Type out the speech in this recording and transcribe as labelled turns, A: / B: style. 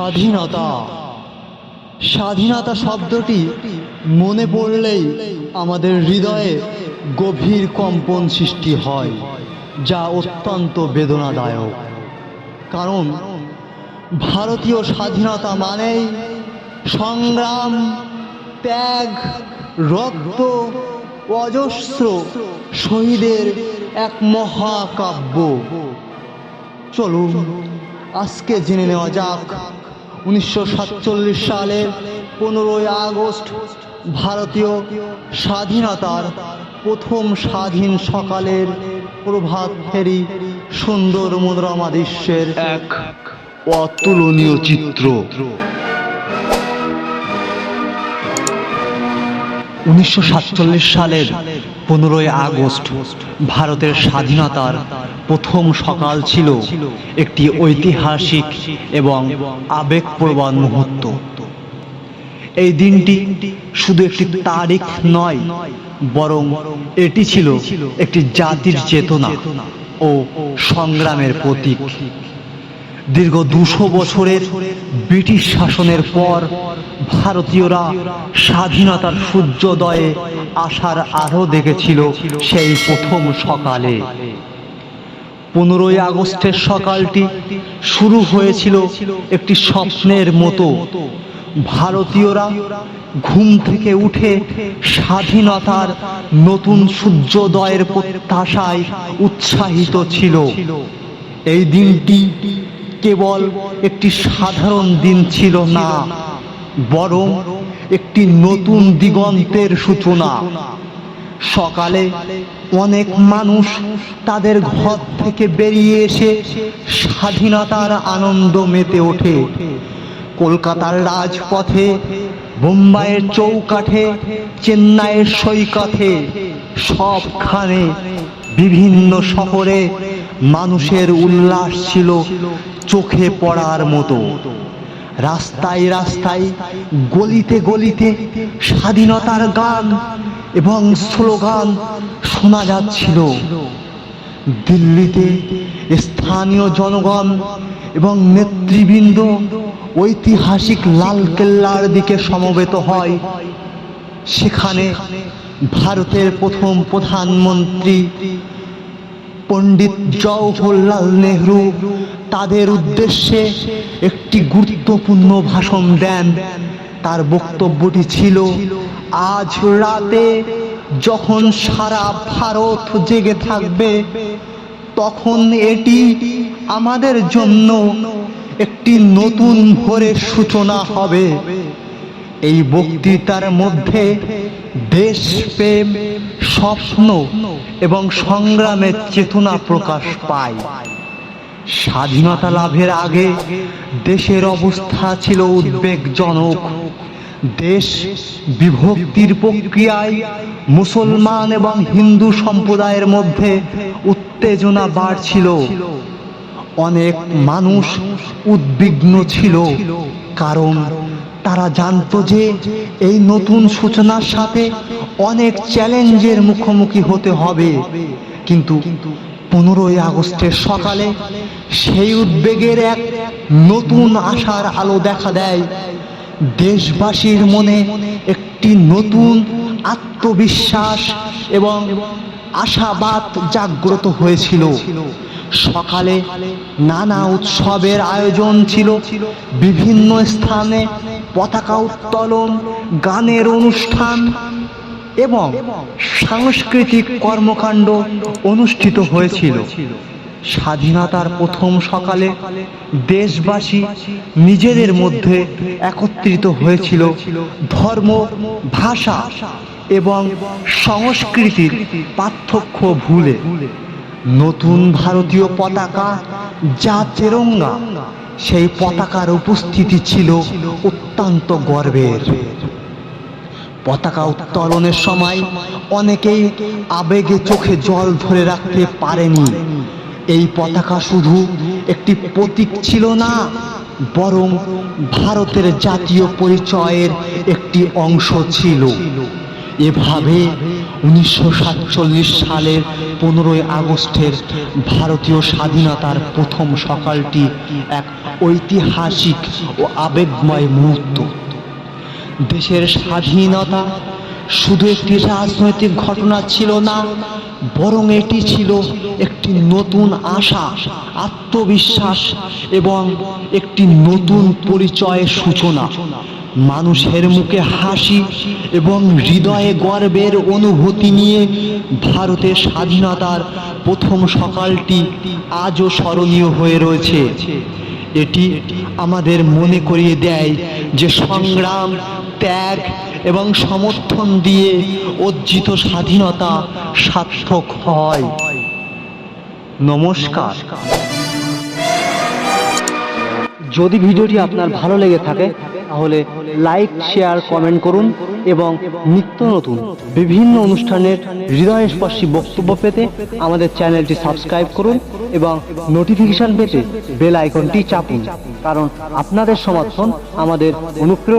A: স্বাধীনতা। স্বাধীনতা শব্দটি মনে পড়লেই আমাদের হৃদয়ে গভীর কম্পন সৃষ্টি হয়, যা অত্যন্ত বেদনাদায়ক। কারণ ভারতীয় স্বাধীনতা মানেই সংগ্রাম, ত্যাগ, রক্ত, অজস্র শহীদের এক মহাকাব্য। চলুন, আজকে জেনে নেওয়া যাক উনিশশো সাতচল্লিশ সালের পনেরোই আগস্ট ভারতীয় স্বাধীনতার প্রথম স্বাধীন সকালের প্রভাত ফেরি সুন্দর মনোরমা দৃশ্যের এক অতুলনীয় চিত্র। উনিশশো সাতচল্লিশ সালের পনেরোই আগস্ট ভারতের স্বাধীনতার প্রথম সকাল ছিল একটি ঐতিহাসিক এবং আবেগপ্রবণ মুহূর্ত। এই দিনটি শুধু একটি তারিখ নয়, বরং এটি ছিল একটি জাতির চেতনা ও সংগ্রামের প্রতীক। দীর্ঘ দুশো বছরের ব্রিটিশ শাসনের পর ভারতীয়রা স্বাধীনতার সূর্যোদয়ে আসার আরও দেখেছিল সেই প্রথম সকালে। পনেরোই আগস্টের সকালটি শুরু হয়েছিল একটি স্বপ্নের মতো। ভারতীয়রা ঘুম থেকে উঠে স্বাধীনতার নতুন সূর্যোদয়ের প্রত্যাশায় উৎসাহিত ছিল। এই দিনটি কেবল একটি সাধারণ দিন ছিল না, বরং একটি নতুন দিগন্তের সূচনা। সকালে অনেক মানুষ তাদের ঘর থেকে বেরিয়ে এসে স্বাধীনতার আনন্দ মেতে ওঠে। কলকাতার রাজপথে, বোম্বাইয়ের চৌকাঠে, চেন্নাইয়ের সৈকতে, সবখানে বিভিন্ন শহরে মানুষের উল্লাস ছিল চোখে পড়ার মতো। রাস্তায় রাস্তায়, গলিতে গলিতে স্বাধীনতার গান এবং স্লোগান শোনা যাচ্ছিল। দিল্লিতে স্থানীয় জনগণ এবং নেতৃবৃন্দ ঐতিহাসিক লালকেল্লার দিকে সমবেত হয়। সেখানে ভারতের প্রথম প্রধানমন্ত্রী পণ্ডিত জওহরলাল নেহরু তাদের উদ্দেশ্যে একটি গুরুত্বপূর্ণ ভাষণ দেন। তার বক্তব্যটি ছিল, আজ রাতে যখন সারা ভারত জেগে থাকবে, তখন এটি আমাদের জন্য একটি নতুন ভোরের সূচনা হবে। এই বক্তৃতার মধ্যে দেশপ্রেম, স্বপ্ন এবং সংগ্রামের চেতনা প্রকাশ পায়। স্বাধীনতা লাভের আগে দেশের অবস্থা ছিল উদ্বেগজনক। দেশ বিভক্তির প্রক্রিয়ায় মুসলমান এবং হিন্দু সম্প্রদায়ের মধ্যে উত্তেজনা বাড়ছিল। অনেক মানুষ উদ্বিগ্ন ছিল, কারণ তারা জানতো যে এই নতুন সূচনার সাথে অনেক চ্যালেঞ্জের মুখোমুখি হতে হবে। কিন্তু পনেরোই আগস্টের সকালে সেই উদ্বেগের এক নতুন আশার আলো দেখা দেয়। দেশবাসীর মনে একটি নতুন আত্মবিশ্বাস এবং আশাবাদ জাগ্রত হয়েছিল। সকালে নানা উৎসবের আয়োজন ছিল। বিভিন্ন স্থানে পতাকা উত্তোলন, গানের অনুষ্ঠান এবং সাংস্কৃতিক কর্মকাণ্ড অনুষ্ঠিত হয়েছিল। স্বাধীনতার প্রথম সকালে দেশবাসী নিজেদের মধ্যে একত্রিত হয়েছিল ধর্ম, ভাষা এবং সংস্কৃতির পার্থক্য ভুলে। নতুন ভারতীয় পতাকা যা তেরঙ্গা, সেই পতাকার উপস্থিতি ছিল অত্যন্ত গর্বের। পতাকা উত্তোলনের সময় অনেকেই আবেগে চোখে জল ধরে রাখতে পারেনি। এই পতাকা শুধু একটি প্রতীক ছিল না, বরং ভারতের জাতীয় পরিচয়ের একটি অংশ ছিল। এভাবে উনিশশো সাতচল্লিশ সালের পনেরোই আগস্টের ভারতীয় স্বাধীনতার প্রথম সকালটি এক ঐতিহাসিক ও আবেগময় মুহূর্ত। দেশের স্বাধীনতা শুধু একটি রাজনৈতিক ঘটনা ছিল না, বরং এটি ছিল একটি নতুন আশা, আত্মবিশ্বাস এবং একটি নতুন পরিচয়ের সূচনা। মানুষের মুখে হাসি এবং হৃদয়ে গর্বের অনুভূতি নিয়ে ভারতের স্বাধীনতার প্রথম সকালটি আজও স্মরণীয় হয়ে রয়েছে। এটি আমাদের মনে করিয়ে দেয় যে সংগ্রাম, ত্যাগ এবং সমর্থন দিয়ে অর্জিত স্বাধীনতা সার্থক হয়। নমস্কার। যদি ভিডিওটি আপনার ভালো লেগে থাকে, তাহলে লাইক, শেয়ার, কমেন্ট করুন এবং নিত্য নতুন বিভিন্ন অনুষ্ঠানের হৃদয়স্পর্শী বক্তব্য পেতে আমাদের চ্যানেলটি সাবস্ক্রাইব করুন এবং নোটিফিকেশন পেতে বেল আইকনটি চাপুন, কারণ আপনাদের সমর্থন আমাদের অনুপ্রেরণা